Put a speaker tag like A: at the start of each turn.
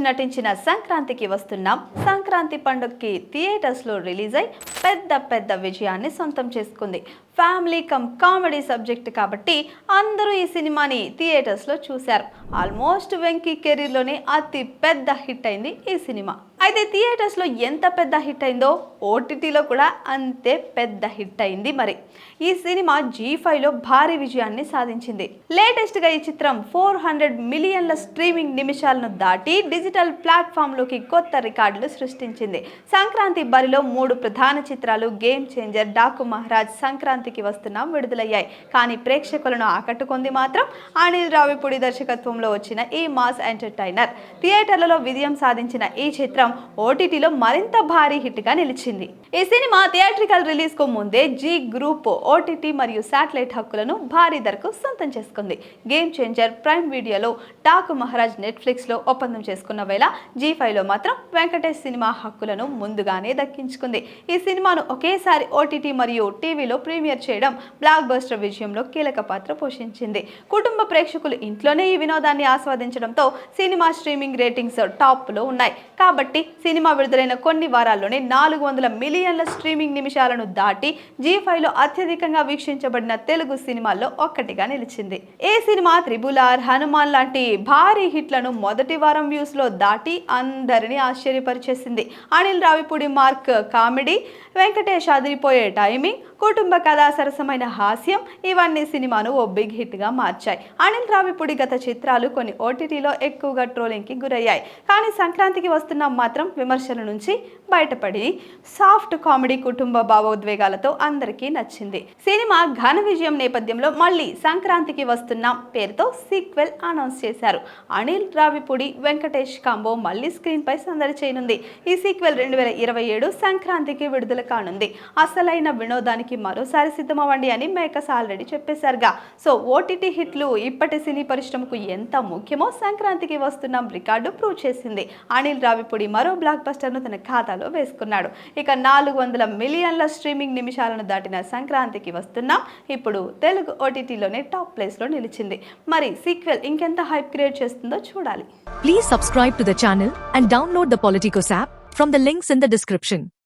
A: నటించిన సంక్రాంతికి వస్తున్నాం. సంక్రాంతి పండుగకి థియేటర్స్లో రిలీజ్ అయి పెద్ద పెద్ద విజయాన్ని సొంతం చేసుకుంది. ఫ్యామిలీ కమ్ కామెడీ సబ్జెక్ట్ కాబట్టి అందరూ ఈ సినిమాని థియేటర్స్లో చూశారు. ఆల్మోస్ట్ వెంకీ కెరీర్లోనే అతి పెద్ద హిట్ అయింది ఈ సినిమా. అయితే థియేటర్స్లో ఎంత పెద్ద హిట్ అయిందో ఓటీటీలో కూడా అంతే పెద్ద హిట్ అయింది మరి. ఈ సినిమా జీ ఫైవ్లో భారీ విజయాన్ని సాధించింది. లేటెస్ట్గా ఈ చిత్రం ఫోర్ హండ్రెడ్ మిలియన్ల స్ట్రీమింగ్ నిమిషాలను దాటి డిజిటల్ ప్లాట్ఫామ్లోకి కొత్త రికార్డులు సృష్టించింది. సంక్రాంతి బరిలో మూడు ప్రధాన చిత్రాలు గేమ్ చేంజర్ డాకు మహారాజ్ సంక్రాంతికి వస్తున్నాం విడుదలయ్యాయి. కానీ ప్రేక్షకులను ఆకట్టుకుంది మాత్రం అనిల్ రావిపూడి దర్శకత్వంలో వచ్చిన ఈ మాస్ ఎంటర్టైనర్. థియేటర్లలో విజయం సాధించిన ఈ చిత్రం ఓటీటీలో మరింత భారీ హిట్గా నిలిచింది. ఈ సినిమా థియేట్రికల్ రిలీజ్కు ముందే జీ గ్రూప్ ఓటీటీ మరియు శాటిలైట్ హక్కులను భారీ ధరకు సొంతం చేసుకుంది. గేమ్ చేంజర్ ప్రైమ్ వీడియోలో టాక్ మహారాజ్ నెట్ఫ్లిక్స్లో ఒప్పందం చేసుకున్న వేళ జీ ఫైవ్లో మాత్రం వెంకటేష్ సినిమా హక్కులను ముందుగానే దక్కించుకుంది. ఈ సినిమాను ఒకేసారి ఓటీటీ మరియు టీవీలో ప్రీమియర్ చేయడం బ్లాక్ బస్టర్ విజయంలో కీలక పాత్ర పోషించింది. కుటుంబ ప్రేక్షకులు ఇంట్లోనే ఈ వినోదాన్ని ఆస్వాదించడంతో సినిమా స్ట్రీమింగ్ రేటింగ్స్ టాప్లో ఉన్నాయి. కాబట్టి సినిమా విడుదలైన కొన్ని వారాల్లోనే నాలుగు వందల మిలియన్ల స్ట్రీమింగ్ నిమిషాలను దాటి జీ ఫైవ్లో అత్యధికంగా వీక్షించబడిన తెలుగు సినిమాల్లో ఒక్కటిగా నిలిచింది. ఈ సినిమా? త్రిబుల్ ఆర్ హనుమాన్ లాంటి భారీ హిట్లను మొదటి వారం వ్యూస్లో దాటి అందరినీ ఆశ్చర్యపరిచేసింది. అనిల్ రావిపూడి మార్క్ కామెడీ వెంకటేష్ అదిరిపోయే టైమింగ్ కుటుంబ కథా సరసమైన హాస్యం ఇవన్నీ సినిమాను ఓ బిగ్ హిట్గా మార్చాయి. అనిల్ రావిపూడి గత చిత్రాలు కొన్ని ఓటీటీలో ఎక్కువగా ట్రోలింగ్కి గురయ్యాయి. కానీ సంక్రాంతికి వస్తున్న మాత్రం విమర్శల నుంచి బయటపడి సాఫ్ట్ కామెడీ కుటుంబ భావోద్వేగాలతో అందరికీ నచ్చింది. సినిమా ఘన విజయం నేపథ్యంలో మళ్ళీ సంక్రాంతికి వస్తున్నాం పేరుతో సీక్వెల్ అనౌన్స్ చేశారు. అనిల్ రావిపూడి వెంకటేష్ కాంబో మళ్ళీ స్క్రీన్ పై సందడి చేయనుంది. ఈ సీక్వెల్ రెండు వేల ఇరవై ఏడు సంక్రాంతికి విడుదల కానుంది. అసలైన వినోదానికి మరోసారి సిద్ధమవ్వండి అని మేకస్ ఆల్రెడీ చెప్పేశారుగా. సో ఓటీటీ హిట్లు ఇప్పటి సినీ పరిశ్రమకు ఎంత ముఖ్యమో సంక్రాంతికి వస్తున్నాం రికార్డు ప్రూవ్ చేసింది. అనిల్ రావిపూడి మరో బ్లాక్ బస్టర్ను తన ఖాతాలో వేసుకున్నాడు. ఇక నాలుగు వందల మిలియన్ల స్ట్రీమింగ్ నిమిషాలను దాటిన సంక్రాంతికి వస్తున్నాం. ఇప్పుడు తెలుగు ఓటీటీలోనే టాప్ ప్లేస్లో నిలిచింది. మరి సీక్వెల్ ఇంకెంత హైప్ క్రియేట్ చేస్తుందో చూడాలి.
B: Please subscribe to the channel and download the Politicos app from the links in the description